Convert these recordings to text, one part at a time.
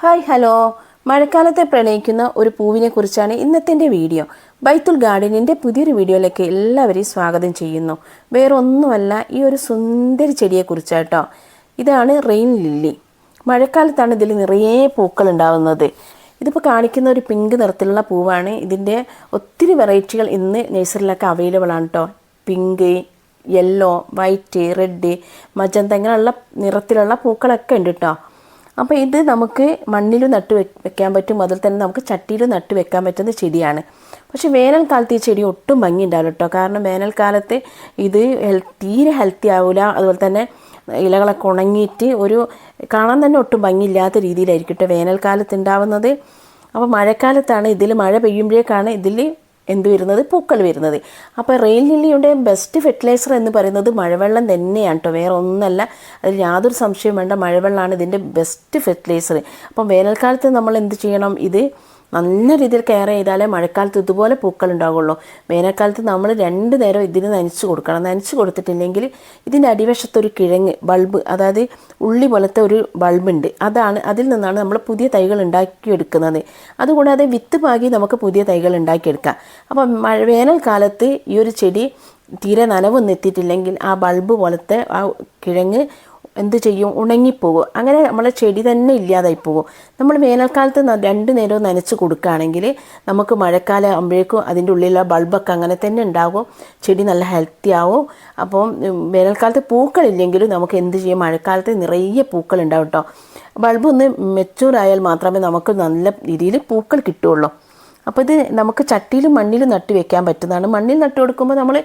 Hi hello. മഴക്കാലത്തെ പ്രണയിക്കുന്ന ഒരു പൂവിനെ കുറിച്ചാണ് ഇന്നത്തെ വീഡിയോ. ബൈത്തുൽ ഗാർഡനിന്റെ പുതിയൊരു വീഡിയോയിലേക്ക് എല്ലാവരെയും സ്വാഗതം ചെയ്യുന്നു. വേറൊന്നുമല്ല ഈ ഒരു സുന്ദരി ചെടിയെക്കുറിച്ചാട്ടോ ഇതാണ് റെയിൻ ലില്ലി. മഴക്കാലത്താണ് ഇതിൽ നിറയെ പൂക്കൾ ഉണ്ടാവുന്നത്. ഇതിപ്പോൾ കാണിക്കുന്ന ഒരു പിങ്ക് നിറത്തിലുള്ള പൂവാണ്. ഇതിന്റെ ഒത്തിരി വെറൈറ്റികൾ ഇന്ന് നഴ്സറിയിലൊക്കെ അവൈലബിൾ ആണ് കേട്ടോ pink yellow white red magenta ഇങ്ങനെയുള്ള നിറത്തിലുള്ള പൂക്കളൊക്കെ ഉണ്ട് കേട്ടോ അപ്പോൾ ഇത് നമുക്ക് മണ്ണിൽ നട്ട് വെക്കാൻ പറ്റും. അതിൽ തന്നെ നമുക്ക് ചട്ടിയിൽ നട്ട് വെക്കാൻ പറ്റുന്ന ചെടിയാണ്. പക്ഷേ വേനൽക്കാലത്ത് ഈ ചെടി ഒട്ടും ഭംഗി ഉണ്ടാവില്ല കേട്ടോ. കാരണം വേനൽക്കാലത്ത് ഇത് തീരെ ഹെൽത്തി ആവില്ല അതുപോലെ തന്നെ ഇലകളൊക്കെ ഉണങ്ങിയിട്ട് ഒരു കാണാൻ തന്നെ ഒട്ടും ഭംഗിയില്ലാത്ത രീതിയിലായിരിക്കും കേട്ടോ വേനൽക്കാലത്ത് ഉണ്ടാവുന്നത്. അപ്പോൾ മഴക്കാലത്താണ് ഇതിൽ മഴ പെയ്യുമ്പോഴേക്കാണ് ഇതിൽ എന്ത് വരുന്നത്? പൂക്കൾ വരുന്നത്. അപ്പോൾ റെയിൽ ലില്ലിയുടെ ബെസ്റ്റ് ഫെർട്ടിലൈസർ എന്ന് പറയുന്നത് മഴവെള്ളം തന്നെയാണ് കേട്ടോ വേറെ ഒന്നല്ല. അതിൽ യാതൊരു സംശയം വേണ്ട. മഴവെള്ളമാണ് ഇതിന്റെ ബെസ്റ്റ് ഫെർട്ടിലൈസർ അപ്പം വേനൽക്കാലത്ത് നമ്മൾ എന്ത് ചെയ്യണം? ഇത് നല്ല രീതിയിൽ കെയർ ചെയ്താലേ മഴക്കാലത്ത് ഇതുപോലെ പൂക്കൾ ഉണ്ടാവുള്ളൂ. വേനൽക്കാലത്ത് നമ്മൾ രണ്ട് നേരം ഇതിന് നനച്ച് കൊടുക്കണം. നനച്ച് കൊടുത്തിട്ടില്ലെങ്കിൽ ഇതിന്റെ അടിവശത്തൊരു കിഴങ്ങ് ബൾബ് അതായത് ഉള്ളി പോലത്തെ ഒരു ബൾബുണ്ട് അതാണ് അതിൽ നിന്നാണ് നമ്മൾ പുതിയ തൈകൾ ഉണ്ടാക്കിയെടുക്കുന്നത്. അതുകൂടാതെ വിത്ത് പാകി നമുക്ക് പുതിയ തൈകൾ ഉണ്ടാക്കിയെടുക്കാം. അപ്പം മഴ വേനൽക്കാലത്ത് ഈ ഒരു ചെടി തീരെ നനവൊന്നും എത്തിയിട്ടില്ലെങ്കിൽ ആ ബൾബ് പോലത്തെ ആ കിഴങ്ങ് എന്ത് ചെയ്യും? ഉണങ്ങിപ്പോകും. അങ്ങനെ നമ്മളെ ചെടി തന്നെ ഇല്ലാതായി പോകും നമ്മൾ വേനൽക്കാലത്ത് രണ്ട് നേരവും നനച്ച് കൊടുക്കുകയാണെങ്കിൽ നമുക്ക് മഴക്കാലം ആകുമ്പോഴേക്കും അതിന്റെ ഉള്ളിലുള്ള ബൾബൊക്കെ അങ്ങനെ തന്നെ ഉണ്ടാകും. ചെടി നല്ല ഹെൽത്തി ആവും. അപ്പം ഉം, വേനൽക്കാലത്ത് പൂക്കളില്ലെങ്കിലും നമുക്ക് എന്ത് ചെയ്യും? മഴക്കാലത്ത് നിറയെ പൂക്കൾ ഉണ്ടാവും കേട്ടോ. ബൾബ് ഒന്ന് മെച്ചൂർ ആയാൽ മാത്രമേ നമുക്ക് നല്ല രീതിയിൽ പൂക്കൾ കിട്ടുള്ളൂ അപ്പോൾ ഇത് നമുക്ക് ചട്ടിയിലും മണ്ണിലും നട്ട് വെക്കാൻ പറ്റുന്നതാണ്. മണ്ണിൽ നട്ട് കൊടുക്കുമ്പോൾ നമ്മൾ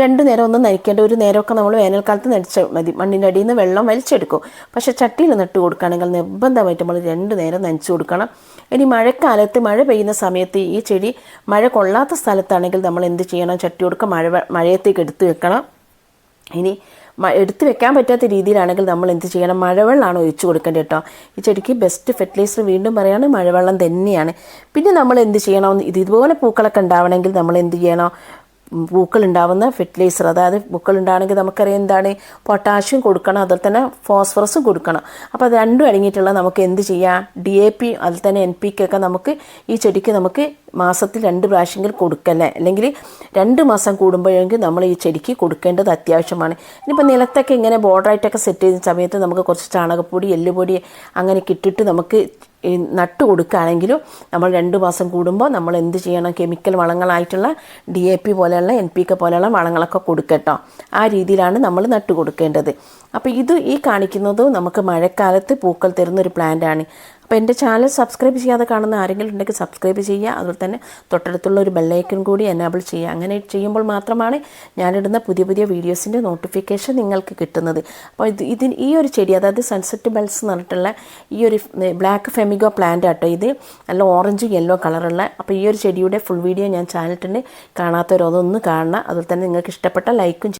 രണ്ട് നേരം ഒന്നും നനയ്ക്കേണ്ട ഒരു നേരമൊക്കെ നമ്മൾ വേനൽക്കാലത്ത് നടിച്ചാൽ മതി. മണ്ണിന്റെ അടിയിൽ നിന്ന് വെള്ളം വലിച്ചെടുക്കും. പക്ഷേ ചട്ടിയിൽ നട്ട് കൊടുക്കുകയാണെങ്കിൽ നിർബന്ധമായിട്ട് നമ്മൾ രണ്ട് നേരം നനച്ചു കൊടുക്കണം. ഇനി മഴക്കാലത്ത് മഴ പെയ്യുന്ന സമയത്ത് ഈ ചെടി മഴ കൊള്ളാത്ത സ്ഥലത്താണെങ്കിൽ നമ്മൾ എന്ത് ചെയ്യണം? ചട്ടി കൊടുക്കുക മഴ മഴയത്തേക്ക് എടുത്ത് വെക്കണം. ഇനി എടുത്ത് വെക്കാൻ പറ്റാത്ത രീതിയിലാണെങ്കിൽ നമ്മൾ എന്ത് ചെയ്യണം? മഴവെള്ളമാണ് ഒഴിച്ചു കൊടുക്കേണ്ടത് കേട്ടോ. ഈ ചെടിക്ക് ബെസ്റ്റ് ഫെർട്ടിലൈസർ വീണ്ടും പറയാണ് മഴവെള്ളം തന്നെയാണ്. പിന്നെ നമ്മൾ എന്ത് ചെയ്യണം? ഇത് ഇതുപോലെ പൂക്കളൊക്കെ ഉണ്ടാവണമെങ്കിൽ നമ്മൾ എന്ത് ചെയ്യണം? ഉണ്ടാവുന്ന ഫെർട്ടിലൈസർ അതായത് പൂക്കൾ ഉണ്ടാണെങ്കിൽ നമുക്കറിയാം എന്താണ്? പൊട്ടാഷ്യം കൊടുക്കണം അതിൽ തന്നെ ഫോസ്ഫറസും കൊടുക്കണം. അപ്പോൾ രണ്ടും അടങ്ങിയിട്ടുള്ള നമുക്ക് എന്ത് ചെയ്യാം? ഡി എ പി അതിൽ തന്നെ എൻ പി ഒക്കെ നമുക്ക് ഈ ചെടിക്ക് നമുക്ക് മാസത്തിൽ രണ്ട് പ്രാവശ്യമെങ്കിലും കൊടുക്കല്ലേ അല്ലെങ്കിൽ രണ്ട് മാസം കൂടുമ്പോഴെങ്കിൽ നമ്മൾ ഈ ചെടിക്ക് കൊടുക്കേണ്ടത് അത്യാവശ്യമാണ്. ഇനിയിപ്പോൾ നിലത്തൊക്കെ ഇങ്ങനെ ബോർഡറായിട്ടൊക്കെ സെറ്റ് ചെയ്യുന്ന സമയത്ത് നമുക്ക് കുറച്ച് ചാണകപ്പൊടി എല്ലുപൊടി അങ്ങനെ ഇട്ടിട്ട് നമുക്ക് ഈ നട്ട് കൊടുക്കുകയാണെങ്കിലും നമ്മൾ രണ്ട് മാസം കൂടുമ്പോൾ നമ്മൾ എന്ത് ചെയ്യണം? കെമിക്കൽ വളങ്ങളായിട്ടുള്ള ഡി എ പി പോലെയുള്ള എൻ പി കെ പോലെയുള്ള വളങ്ങളൊക്കെ കൊടുക്കട്ടോ. ആ രീതിയിലാണ് നമ്മൾ നട്ട് കൊടുക്കേണ്ടത്. അപ്പോൾ ഇത് ഈ കാണിക്കുന്നത് നമുക്ക് മഴക്കാലത്ത് പൂക്കൾ തരുന്ന ഒരു പ്ലാന്റാണ് അപ്പോൾ എന്റെ ചാനൽ സബ്സ്ക്രൈബ് ചെയ്യാതെ കാണുന്ന ആരെങ്കിലും ഉണ്ടെങ്കിൽ സബ്സ്ക്രൈബ് ചെയ്യുക. അതുപോലെ തന്നെ തൊട്ടടുത്തുള്ള ഒരു ബെല്ലൈക്കൺ കൂടി എനാബിൾ ചെയ്യുക. അങ്ങനെ ചെയ്യുമ്പോൾ മാത്രമാണ് ഞാനിടുന്ന പുതിയ പുതിയ വീഡിയോസിന്റെ നോട്ടിഫിക്കേഷൻ നിങ്ങൾക്ക് കിട്ടുന്നത്. അപ്പോൾ ഇത് ഇതിന് ഈ ഒരു ചെടി അതായത് സൺസെറ്റ് ബെൽസ് എന്ന് പറഞ്ഞിട്ടുള്ള ഈ ഒരു ബ്ലാക്ക് ഫെമിഗോ പ്ലാന്റ് ആട്ടോ ഇത്. നല്ല ഓറഞ്ച് യെല്ലോ കളറുള്ള അപ്പോൾ ഈ ഒരു ചെടിയുടെ ഫുൾ വീഡിയോ ഞാൻ ചാനലിട്ടുണ്ട് കാണാത്തവരതൊന്ന് കാണണം അതുപോലെ തന്നെ നിങ്ങൾക്ക് ഇഷ്ടപ്പെട്ട ലൈക്കും